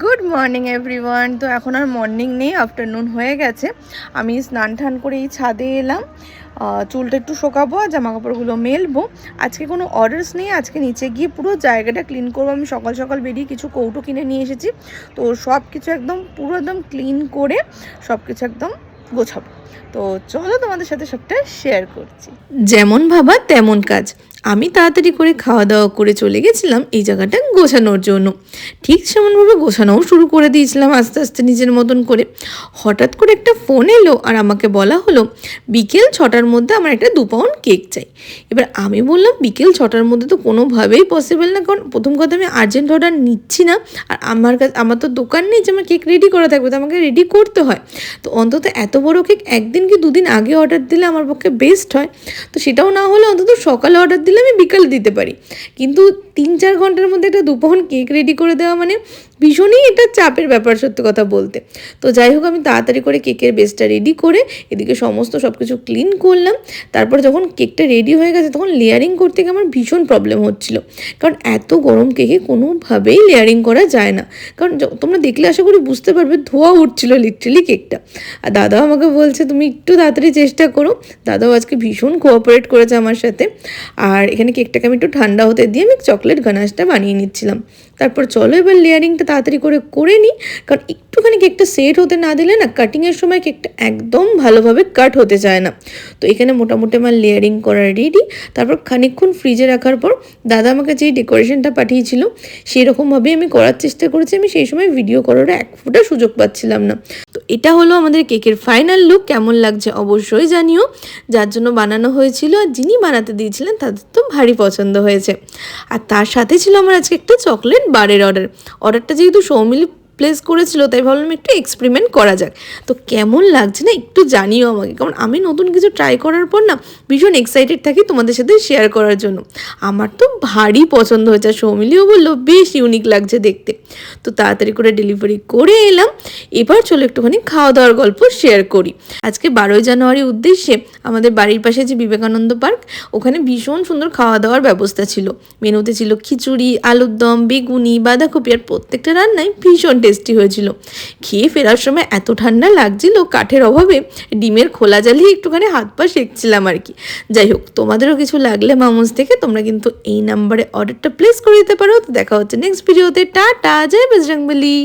Good morning everyone তো এখন আর morning নেই আফটারনুন হয়ে গেছে। আমি স্নান টান করে এই ছাদে এলাম। চুলটা একটু শোকাবো আর জামা কাপড়গুলো মেলবো। আজকে কোনো অর্ডার্স নেই, আজকে নিচে গিয়ে পুরো জায়গাটা ক্লিন করব। আমি সকাল সকাল বেরিয়ে কিছু কৌটো কিনে নিয়ে এসেছি। তো সব কিছু একদম, পুরো একদম ক্লিন করে সব কিছু একদম গোছাবো। তো চলো তোমাদের সাথে সবটা শেয়ার করছি। যেমন ভাবা তেমন কাজ। আমি তাড়াতাড়ি করে খাওয়া দাওয়া করে চলে গেছিলাম এই জায়গাটা গোছানোর জন্য। ঠিক সেমনভাবে গোছানোও শুরু করে দিয়েছিলাম আস্তে আস্তে নিজের মতন করে। হঠাৎ করে একটা ফোন এলো আর আমাকে বলা হলো, বিকেল ছটার মধ্যে আমার একটা দু পাউন্ড কেক চাই। এবার আমি বললাম, বিকেল ছটার মধ্যে তো কোনোভাবেই পসিবল না। কারণ প্রথম কথা আমি আর্জেন্ট অর্ডার নিচ্ছি না। আর আমার কাছে, আমার তো দোকান নেই যে আমার কেক রেডি করা থাকবে। তো আমাকে রেডি করতে হয়। তো অন্তত এত বড় কেক একদিন কি দুদিন আগে অর্ডার দিলে আমার পক্ষে বেস্ট হয়? তো সেটাও না হলে অন্তত সকালে অর্ডার দিলে আমি বিকালে দিতে পারি। কিন্তু তিন চার ঘণ্টার মধ্যে একটা দুপাউন্ড কেক রেডি করে দেওয়া মানে ভীষণই এটা চাপের ব্যাপার, সত্যি কথা বলতে। তো যাই হোক, আমি তাড়াতাড়ি করে কেকের বেসটা রেডি করে এদিকে সমস্ত সব কিছু ক্লিন করলাম। তারপর যখন কেকটা রেডি হয়ে গেছে, তখন লেয়ারিং করতে গিয়ে আমার ভীষণ প্রবলেম হচ্ছিল। কারণ এত গরম কেকে কোনোভাবেই লেয়ারিং করা যায় না। কারণ তোমরা দেখলে আশা করি বুঝতে পারবে, ধোয়া উঠছিল লিটারেলি কেকটা। আর দাদাও আমাকে বলছে, তুমি একটু তাড়াতাড়ি চেষ্টা করো। দাদাও আজকে ভীষণ কোঅপারেট করেছে আমার সাথে। আর এখানে কেকটাকে আমি একটু ঠান্ডা হতে দিয়ে আমি চকলেট গানাশটা বানিয়ে নিচ্ছিলাম। তারপর চলো এবার লেয়ারিংটা তাড়াতাড়ি করে করে নিই কারণ একটুখানি কেকটা সেট হতে না দিলে না কাটিংয়ের সময় কেকটা একদম ভালোভাবে কাট হতে চায় না। তো এখানে মোটামুটি আমার লেয়ারিং করা রেডি তারপর খানিকক্ষণ ফ্রিজে রাখার পর দাদা আমাকে যেই ডেকোরেশনটা পাঠিয়েছিল সেই রকমভাবেই আমি করার চেষ্টা করেছি। আমি সেই সময় ভিডিও করার এক ফোঁটা সুযোগ পাচ্ছিলাম না। তো এটা হলো আমাদের কেকের ফাইনাল লুক কেমন লাগছে অবশ্যই জানিও। যার জন্য বানানো হয়েছিল আর যিনি বানাতে দিয়েছিলেন তাদের তো ভারী পছন্দ হয়েছে। আর তার সাথে ছিল আমার আজকে একটা চকলেট বারের অর্ডার অর্ডারটা যেহেতু সৌমিলি প্লেস করেছিল, তাই ভাবলাম একটু এক্সপেরিমেন্ট করা যাক। তো কেমন লাগছে না একটু জানিও আমাকে, কারণ আমি নতুন কিছু ট্রাই করার পর না ভীষণ এক্সাইটেড থাকি তোমাদের সাথে শেয়ার করার জন্য। আমার তো ভারী পছন্দ হয়েছে, আর সৌমিলিও বলল, বেশ ইউনিক লাগছে দেখতে। তো তাড়াতাড়ি করে ডেলিভারি করে এলাম। এবার চলো একটুখানি খাওয়া দাওয়ার গল্প শেয়ার করি। আজকে বারোই জানুয়ারি উদ্দেশ্যে আমাদের বাড়ির পাশে যে বিবেকানন্দ পার্ক, ওখানে ভীষণ সুন্দর খাওয়া দাওয়ার ব্যবস্থা ছিল। মেনুতে ছিল খিচুড়ি আলুর দম বেগুনি, বাঁধাকপি, আর প্রত্যেকটা রান্নাই ভীষণ টেস্টি হয়েছিল। খেয়ে ফেরার সময় এত ঠান্ডা লাগছিল, কাঠের অভাবে ডিমের খোলা জ্বালিয়ে একটুখানি হাত পা শেখছিলাম আর কি। যাই হোক, তোমাদেরও কিছু লাগলে মামুজ থেকে তোমরা কিন্তু এই নাম্বারে অর্ডারটা প্লেস করে দিতে পারো। তো দেখা হচ্ছে নেক্সট ভিডিওতে টা যায় বজরংবলী।